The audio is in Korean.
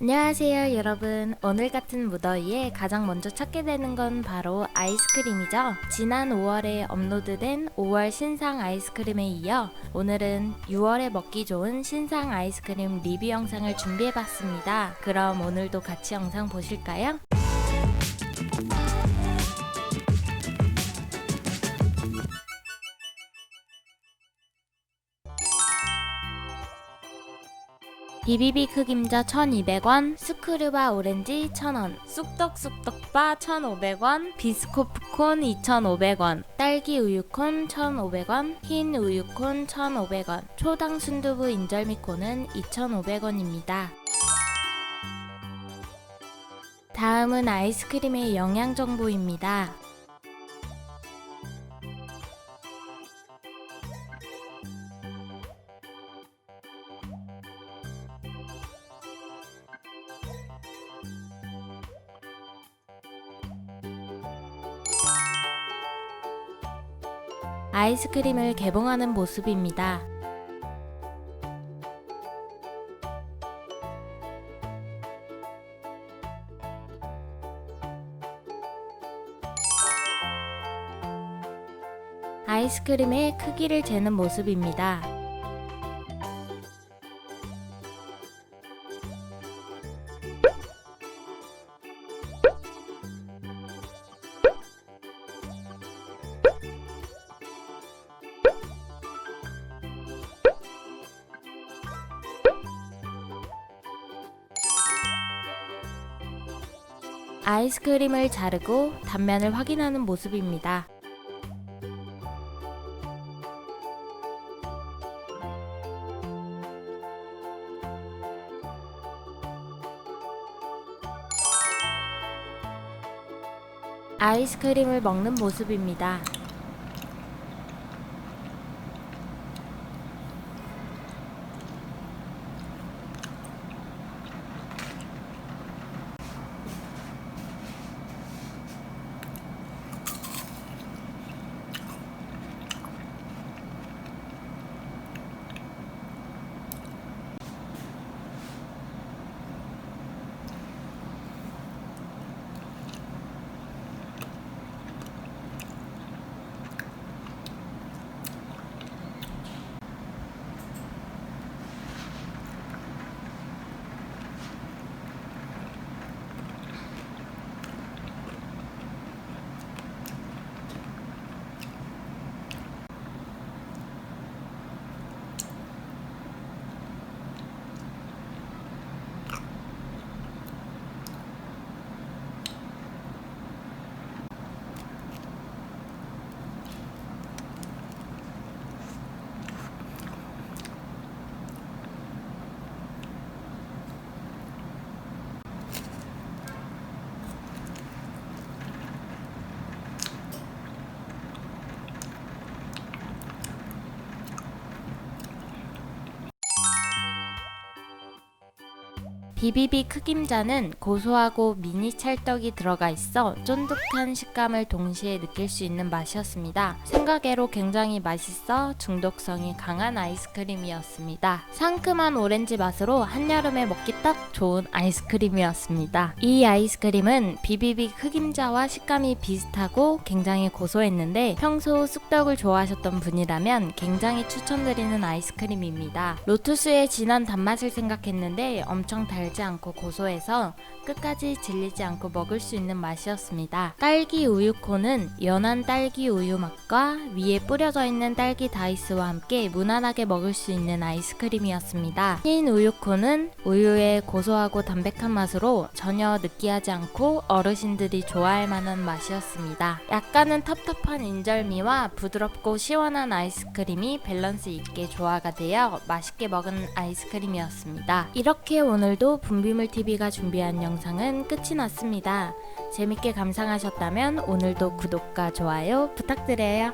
안녕하세요 여러분. 오늘 같은 무더위에 가장 먼저 찾게 되는 건 바로 아이스크림이죠. 지난 5월에 업로드된 5월 신상 아이스크림에 이어 오늘은 6월에 먹기 좋은 신상 아이스크림 리뷰 영상을 준비해봤습니다. 그럼 오늘도 같이 영상 보실까요? 비비비 크 김자 1200원, 스크류바 오렌지 1000원, 쑥떡쑥떡바 1500원, 비스코프콘 2500원, 딸기 우유콘 1500원, 흰 우유콘 1500원, 초당 순두부 인절미콘은 2500원입니다. 다음은 아이스크림의 영양 정보입니다. 아이스크림을 개봉하는 모습입니다. 아이스크림의 크기를 재는 모습입니다. 아이스크림을 자르고 단면을 확인하는 모습입니다. 아이스크림을 먹는 모습입니다. 비비비 크김자는 고소하고 미니 찰떡이 들어가 있어 쫀득한 식감을 동시에 느낄 수 있는 맛이었습니다. 생각외로 굉장히 맛있어 중독성이 강한 아이스크림이었습니다. 상큼한 오렌지 맛으로 한여름에 먹기 딱 좋은 아이스크림이었습니다. 이 아이스크림은 비비비 크김자와 식감이 비슷하고 굉장히 고소했는데 평소 쑥떡을 좋아하셨던 분이라면 굉장히 추천드리는 아이스크림입니다. 로투스의 진한 단맛을 생각했는데 엄청 달지 않고 고소해서 끝까지 질리지 않고 먹을 수 있는 맛이었습니다. 딸기 우유콘은 연한 딸기 우유 맛과 위에 뿌려져 있는 딸기 다이스와 함께 무난하게 먹을 수 있는 아이스크림이었습니다. 흰 우유콘은 우유의 고소하고 담백한 맛으로 전혀 느끼하지 않고 어르신들이 좋아할 만한 맛이었습니다. 약간은 텁텁한 인절미와 부드럽고 시원한 아이스크림이 밸런스 있게 조화가 되어 맛있게 먹은 아이스크림이었습니다. 이렇게 오늘도 분비물 TV가 준비한 영상은 끝이 났습니다. 재밌게 감상하셨다면 오늘도 구독과 좋아요 부탁드려요.